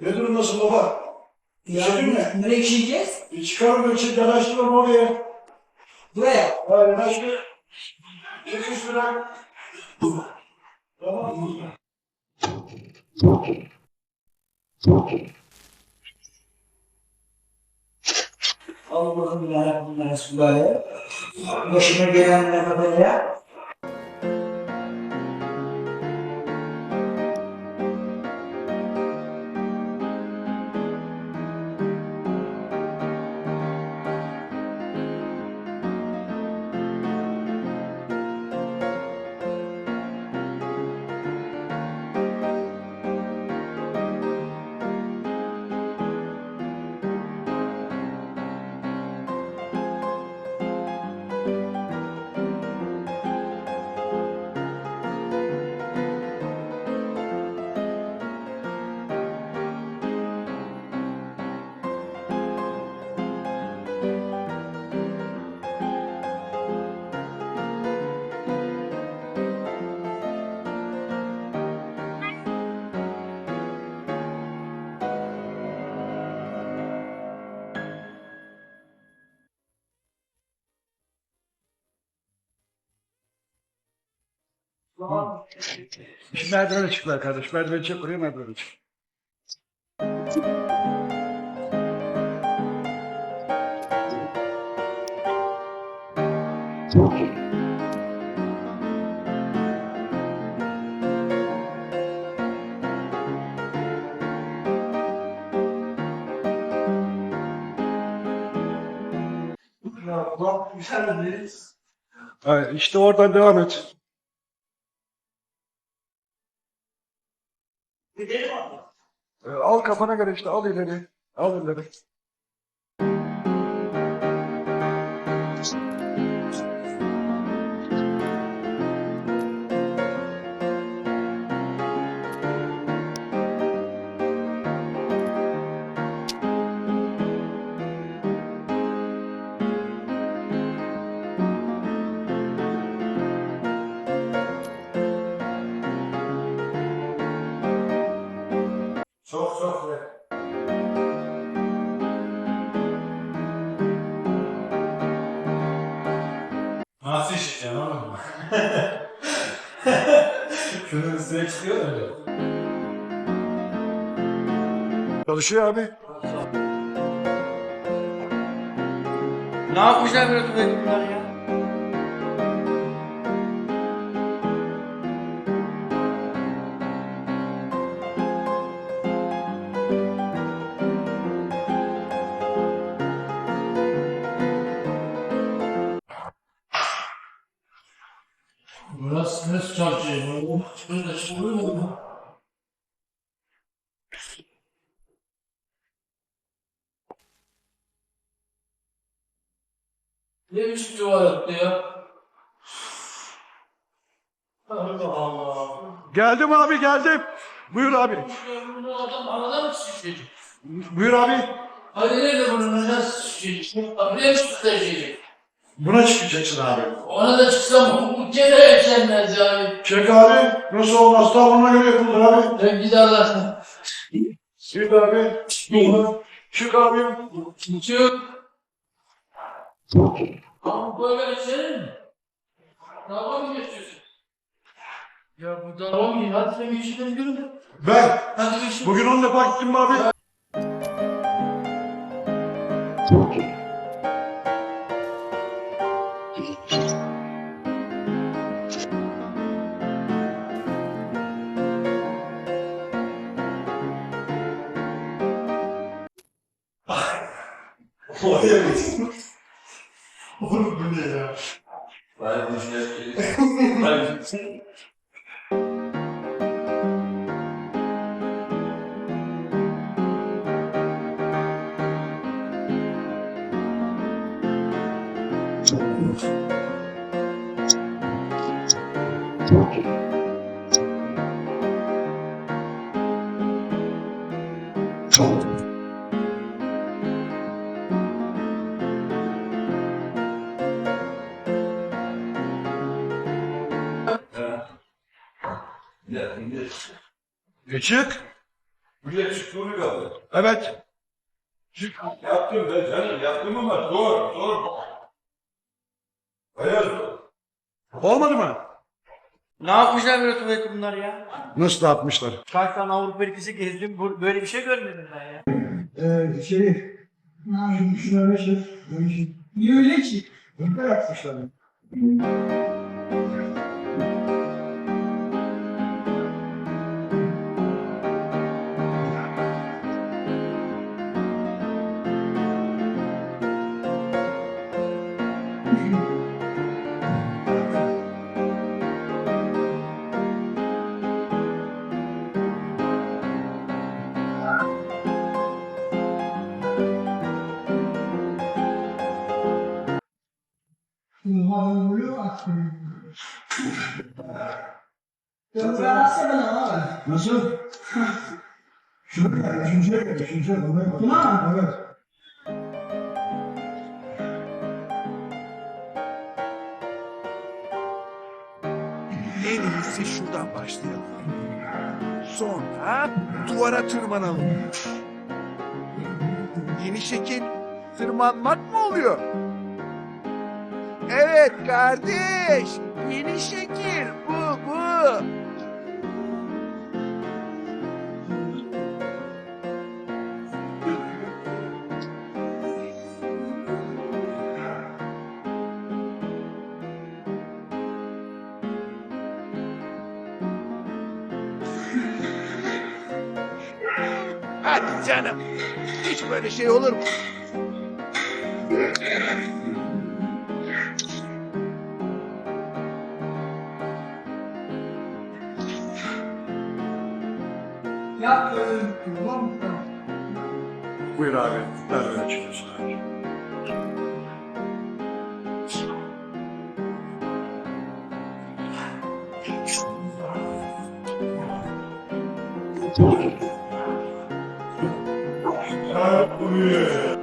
Ne durumdasın baba? Ya Üşüdün mü? nereye işeyeceğiz? Bir çıkarım bir şey yanaştıralım oraya. Buraya. Hayır yanaştır. Çıkış bırak. Tamam? Allah'ım ya Sübhane. Başıma gelen ne kadar ya? Merdivene çıktılar kardeş. Merdiveni çek oraya merdivene çık. Hayır, işte oradan devam et. Al kafana göre işte al ileri. Al ileri. Çok çok güzel. Nasıl işleyeceksin oğlum? Şunun üstüne çıkıyor öyle. Çalışıyor abi. Ne yapmışlar böyle bunlar ya? Ne biçim tuvalette ya? Allah Allah. Geldim abi geldim. Buyur abi. Bunu adam arada mı sıçrayacak? Buyur abi. Hadi nerede bunu nasıl sıçrayacak? Buraya mı sıçrayacak? Buna çıkacaksın abi. Ona da çıksam bu kere yaşanmaz yani. Çek abi. Nasıl olmaz da ona göre yapılır abi. Ben giderler. Çık abi. Çık abi. Çık. Ama böyle senin mi? Dalga mı geçiyorsun? Ya bu dalga mı? Hadi sen geçelim yürü. Ben. Hadi geçelim. Bugün on defa gittim abi? Revenez. Ouais, Thank you. Ben düşünüyorum. Ben E çık. Buraya çıktığını kaldı. Evet. Çık. Yaptım ben canım yaptım ama zor zor. Bayağı zor. Olmadı mı? Ne yapmışlar böyle tuvaleti bunlar ya? Nasıl dağıtmışlar? Kaç tane Avrupa ülkesi gezdim bu- böyle bir şey görmedim ben ya. Ee, şey, şunu, şunu öyle şey, öyle şey. Niye öyle ki? Öyle yapmışlar. 嗯。嗯嗯嗯嗯嗯嗯嗯嗯嗯嗯嗯嗯嗯嗯嗯嗯嗯 En iyisi şuradan başlayalım. Sonra duvara tırmanalım. Yeni şekil tırmanmak mı oluyor? Evet kardeş. Yeni şekil bu bu. Hadi canım. Hiç böyle şey olur mu? Yaptım. Tamam. Buyur abi. Merdivene çıkıyorsun abi. Abi.